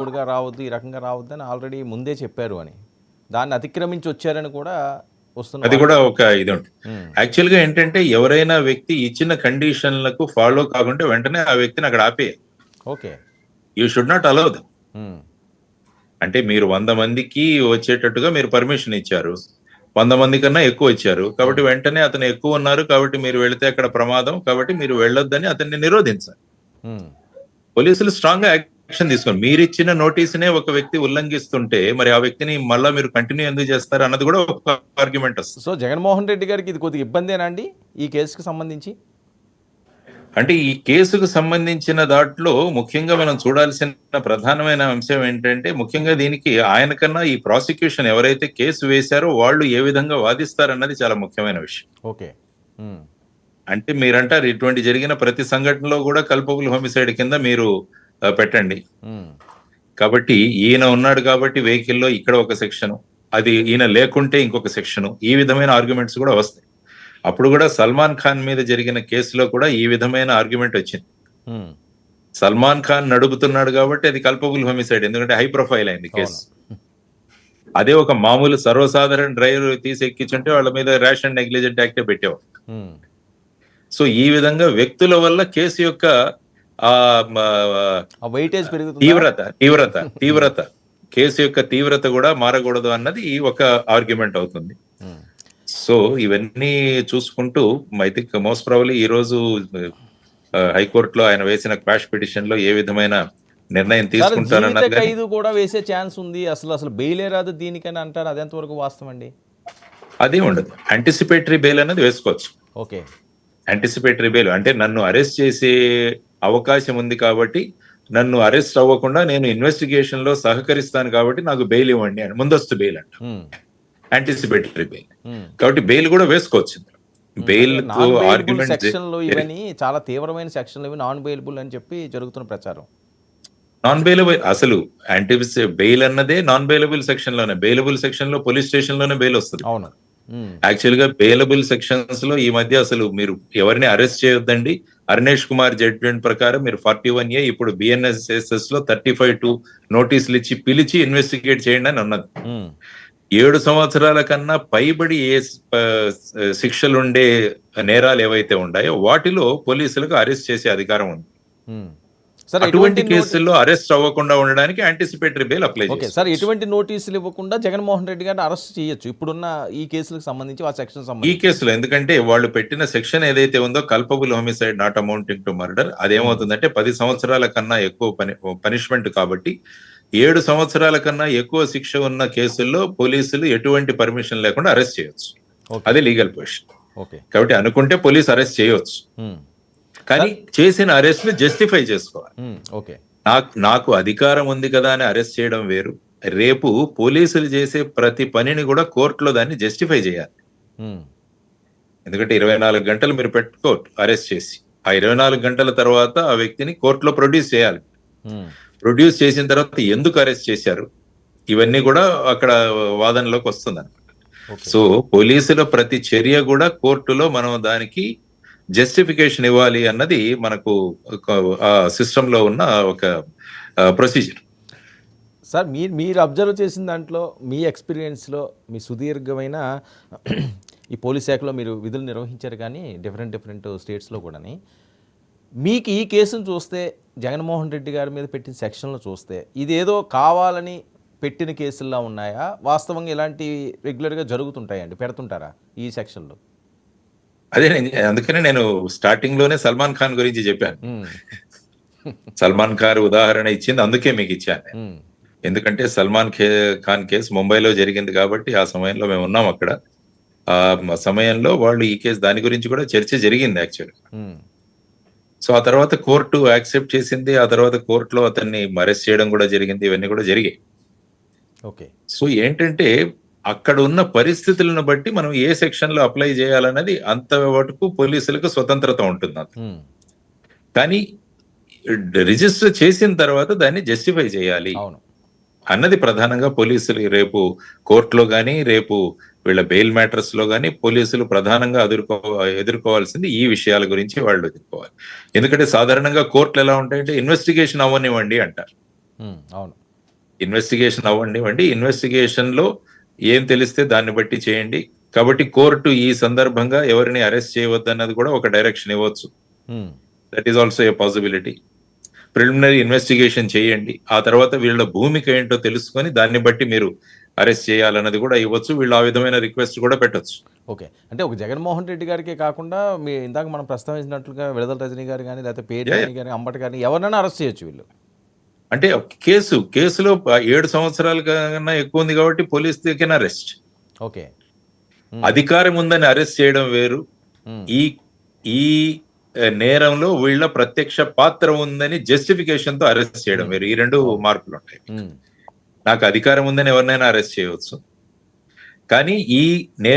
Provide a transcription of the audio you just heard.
తోడుగా రావద్దు ఈ రకంగా రావద్దు అని ఆల్రెడీ ముందే చెప్పారు అని. దాన్ని అతిక్రమించి వచ్చారని కూడా వస్తున్న అది కూడా ఒక ఇది ఉంటుంది. యాక్చువల్గా ఏంటంటే ఎవరైనా వ్యక్తి ఇచ్చిన కండిషన్లకు ఫాలో కాకుంటే వెంటనే ఆ వ్యక్తిని అక్కడ ఆపేయాలి. Okay. You should not allow them అంటే మీరు వంద మందికి వచ్చేటట్టుగా మీరు పర్మిషన్ ఇచ్చారు. వంద మంది కన్నా ఎక్కువ ఇచ్చారు. కాబట్టి వెంటనే అతను ఎక్కువ ఉన్నారు. కాబట్టి మీరు వెళితే అక్కడ ప్రమాదం. కాబట్టి మీరు వెళ్ళొద్దని అతన్ని నిరోధించాలి. పోలీసులు స్ట్రాంగ్గా యాక్షన్ తీసుకోండి. మీరు ఇచ్చిన నోటీస్ నే ఒక వ్యక్తి ఉల్లంఘిస్తుంటే మరి ఆ వ్యక్తిని మళ్ళా మీరు కంటిన్యూ ఎందుకు చేస్తారు అన్నది కూడా ఒక ఆర్గ్యుమెంట్ వస్తుంది. సో జగన్మోహన్ రెడ్డి గారికి ఇది కొద్దిగా ఇబ్బందేనా అండి? ఈ కేసుకి సంబంధించి? అంటే ఈ కేసుకు సంబంధించిన దాంట్లో ముఖ్యంగా మనం చూడాల్సిన ప్రధానమైన అంశం ఏంటంటే ముఖ్యంగా దీనికి ఆయన కన్నా ఈ ప్రాసిక్యూషన్ ఎవరైతే కేసు వేశారో వాళ్ళు ఏ విధంగా వాదిస్తారన్నది చాలా ముఖ్యమైన విషయం. ఓకే. ఉమ్, అంటే మీరంటారు ఇటువంటి జరిగిన ప్రతి సంఘటనలో కూడా కల్పబుల్ హోమిసైడ్ కింద మీరు పెట్టండి. కాబట్టి ఈయన ఉన్నాడు కాబట్టి వెహికల్లో ఇక్కడ ఒక సెక్షన్ అది ఈయన లేకుంటే ఇంకొక సెక్షన్ ఈ విధమైన ఆర్గ్యుమెంట్స్ కూడా వస్తాయి. అప్పుడు కూడా సల్మాన్ ఖాన్ మీద జరిగిన కేసులో కూడా ఈ విధమైన ఆర్గ్యుమెంట్ వచ్చింది. సల్మాన్ ఖాన్ నడుపుతున్నాడు కాబట్టి అది కల్పబుల్ హోమిసైడ్ ఎందుకంటే హై ప్రొఫైల్ అయింది కేసు. అదే ఒక మామూలు సర్వసాధారణ డ్రైవర్ తీసి ఎక్కించుంటే వాళ్ళ మీద ర్యాష్ అండ్ నెగ్లిజెంట్ యాక్టే పెట్టేవారు ఉమ్, సో ఈ విధంగా వ్యక్తుల వల్ల కేసు యొక్క వెయిటేజ్ పెరుగుతుంది? తీవ్రత తీవ్రత తీవ్రత. కేసు యొక్క తీవ్రత కూడా మారకూడదు అన్నది ఒక ఆర్గ్యుమెంట్ అవుతుంది. సో ఇవన్నీ చూసుకుంటూ ఐ థింక్ మోస్ట్ ప్రాబ్లీ ఈ రోజు హైకోర్టులో ఆయన వేసిన క్వాష్ పిటిషన్లో ఏ విధమైన నిర్ణయం ఖైదు కూడా వేసే ఛాన్స్ ఉంది. అసలు అసలు బెయిలే రాదు దీనికని అంటారు. అది ఎంతవరకు వాస్తవం అండి? అదే ఉండదు. యాంటిసిపేటరీ బెయిల్ అనేది వేసుకోవచ్చు. ఓకే. యాంటిసిపేటరీ బెయిల్ అంటే నన్ను అరెస్ట్ చేసే అవకాశం ఉంది కాబట్టి నన్ను అరెస్ట్ అవ్వకుండా నేను ఇన్వెస్టిగేషన్లో సహకరిస్తాను కాబట్టి నాకు బెయిల్ ఇవ్వండి అని ముందస్తు బెయిల్ అంట. Anticipatory bail um. కాబట్టి బెయిల్ కూడా వేసుకోవచ్చు బెయిల్ ఆర్గ్యుమెంట్ సెక్షన్లు ఇవన్నీ చాలా తీవ్రమైన సెక్షన్లు ఇవి నాన్ బెయిలబుల్ అని చెప్పి జరుగుతున్న ప్రచారం. నాన్ బెయిలబుల్ అసలు యాంటీ బెయిల్ అన్నదే నాన్ బెయిలబుల్ సెక్షన్లోనే. బెయిలబుల్ సెక్షన్లో పోలీస్ స్టేషన్లోనే బెయిల్ వస్తుంది. అవును. యాక్చువల్గా బెయిలబుల్ సెక్షన్స్లో ఈ మధ్య అసలు మీరు ఎవరిని అరెస్ట్ చేయొద్దండి. అరుణేష్ కుమార్ జడ్జిమెంట్ ప్రకారం మీరు ఫార్టీ వన్ ఏ ఇప్పుడు బిఎన్ఎస్ఎస్ఎస్లో థర్టీ ఫైవ్ టూ నోటీసులు ఇచ్చి పిలిచి ఇన్వెస్టిగేట్ చేయండి అని ఉన్నది ఉమ్, ఏడు సంవత్సరాల కన్నా పైబడి ఏ ఆ, శిక్షలు ఉండే నేరాలు ఏవైతే ఉన్నాయో వాటిలో పోలీసులకు అరెస్ట్ చేసే అధికారం ఉంది. ఉమ్. సార్ ఎటువంటి కేసుల్లో అరెస్ట్ అవ్వకుండా ఉండడానికి anticipatory bail apply okay sir ఎటువంటి నోటీసులు ఇవ్వకుండా జగన్మోహన్ రెడ్డి గారిని అరెస్ట్ చేయొచ్చు. ఇప్పుడున్న ఈ కేసులకు సంబంధించి ఆ సెక్షన్ ఈ కేసులో ఎందుకంటే వాళ్ళు పెట్టిన సెక్షన్ ఏదైతే ఉందో culpable homicide not amounting to murder అదేమవుతుందంటే పది సంవత్సరాల కన్నా ఎక్కువ పని పనిష్మెంట్ కాబట్టి ఏడు సంవత్సరాల కన్నా ఎక్కువ శిక్ష ఉన్న కేసుల్లో పోలీసులు ఎటువంటి పర్మిషన్ లేకుండా అరెస్ట్ చేయొచ్చు. అది లీగల్ పొజిషన్ ఓకే కాబట్టి అనుకుంటే పోలీస్ అరెస్ట్ చేయొచ్చు. ఉమ్, కానీ చేసిన అరెస్ట్ను జస్టిఫై చేసుకోవాలి. ఓకే. నాకు నాకు అధికారం ఉంది కదా అని అరెస్ట్ చేయడం వేరు. రేపు పోలీసులు చేసే ప్రతి పనిని కూడా కోర్టులో దాన్ని జస్టిఫై చేయాలి. ఎందుకంటే ఇరవై నాలుగు గంటలు మీరు పెట్టుకోరు అరెస్ట్ చేసి ఆ ఇరవై నాలుగు గంటల తర్వాత ఆ వ్యక్తిని కోర్టులో ప్రొడ్యూస్ చేయాలి. ప్రొడ్యూస్ చేసిన తర్వాత ఎందుకు అరెస్ట్ చేశారు? ఇవన్నీ కూడా అక్కడ వాదనలోకి వస్తుంది ఓకే. సో పోలీసుల ప్రతి చర్య కూడా కోర్టులో మనం దానికి జస్టిఫికేషన్ ఇవ్వాలి అన్నది మనకు ఒక ఆ సిస్టంలో ఉన్న ఒక ప్రొసీజర్ సార్ మీరు మీరు అబ్జర్వ్ చేసిన దాంట్లో మీ ఎక్స్పీరియన్స్లో మీ సుదీర్ఘమైన ఈ పోలీస్ శాఖలో మీరు విధులు నిర్వహించారు కానీ డిఫరెంట్ డిఫరెంట్ స్టేట్స్లో కూడాని. మీకు ఈ కేసును చూస్తే జగన్మోహన్ రెడ్డి గారి మీద పెట్టిన సెక్షన్లు చూస్తే ఇదేదో కావాలని పెట్టిన కేసుల్లో ఉన్నాయా? వాస్తవంగా ఇలాంటి రెగ్యులర్గా జరుగుతుంటాయండి పెడుతుంటారా ఈ సెక్షన్లు? అదే అందుకనే నేను స్టార్టింగ్లోనే సల్మాన్ ఖాన్ గురించి చెప్పాను. సల్మాన్ ఖాన్ ఉదాహరణ ఇచ్చింది అందుకే మీకు ఇచ్చాను. ఎందుకంటే సల్మాన్ ఖే ఖాన్ కేసు ముంబైలో జరిగింది కాబట్టి ఆ సమయంలో మేము ఉన్నాం అక్కడ. ఆ సమయంలో వాళ్ళు ఈ కేసు దాని గురించి కూడా చర్చ జరిగింది యాక్చువల్ ఉమ్, సో ఆ తర్వాత కోర్టు యాక్సెప్ట్ చేసింది ఆ తర్వాత కోర్టులో అతన్ని అరెస్ట్ చేయడం కూడా జరిగింది ఇవన్నీ కూడా జరిగాయి. ఓకే. సో ఏంటంటే అక్కడ ఉన్న పరిస్థితులను బట్టి మనం ఏ సెక్షన్లో అప్లై చేయాలన్నది అంత వరకు పోలీసులకు స్వతంత్రత ఉంటుంది కానీ రిజిస్టర్ చేసిన తర్వాత దాన్ని జస్టిఫై చేయాలి అన్నది ప్రధానంగా పోలీసులు రేపు కోర్టులో గానీ రేపు వీళ్ళ బెయిల్ మ్యాటర్స్లో గానీ పోలీసులు ప్రధానంగా ఎదుర్కో ఎదుర్కోవాల్సింది ఈ విషయాల గురించి వాళ్ళు ఎదుర్కోవాలి. ఎందుకంటే సాధారణంగా కోర్టులు ఎలా ఉంటాయంటే ఇన్వెస్టిగేషన్ అవ్వనివ్వండి అంటారు. అవును. ఇన్వెస్టిగేషన్ అవ్వండివ్వండి ఇన్వెస్టిగేషన్లో ఏం తెలిస్తే దాన్ని బట్టి చేయండి. కాబట్టి కోర్టు ఈ సందర్భంగా ఎవరిని అరెస్ట్ చేయవద్దన్నది కూడా ఒక డైరెక్షన్ ఇవ్వచ్చు. That is also a possibility preliminary investigation చేయండి. ఆ తర్వాత వీళ్ళ భూమిక ఏంటో తెలుసుకొని దాన్ని బట్టి మీరు అరెస్ట్ చేయాలన్నది కూడా ఇవ్వచ్చు. వీళ్ళు ఆ విధమైన రిక్వెస్ట్ కూడా పెట్టొచ్చు. ఓకే అంటే ఒక జగన్మోహన్ రెడ్డి గారికే కాకుండా మీ ఇందాక మనం ప్రస్తావించినట్లుగా విడుదల రజనీ గారు కానీ లేకపోతే పేరు గారి అంబటి గారిని ఎవరినైనా అరెస్ట్ చేయొచ్చు వీళ్ళు. అంటే కేసు కేసులో ఏడు సంవత్సరాల కన్నా ఎక్కువ ఉంది కాబట్టి పోలీస్ కెన్ అరెస్ట్. ఓకే. అధికారం ఉందని అరెస్ట్ చేయడం వేరు. ఈ ఈ నేరంలో వీళ్ళ ప్రత్యక్ష పాత్ర ఉందని జస్టిఫికేషన్తో అరెస్ట్ చేయడం వేరు. ఈ రెండు మార్పులు ఉంటాయి. నాకు అధికారం ఉందని ఎవరినైనా అరెస్ట్ చేయవచ్చు. కానీ ఈ నే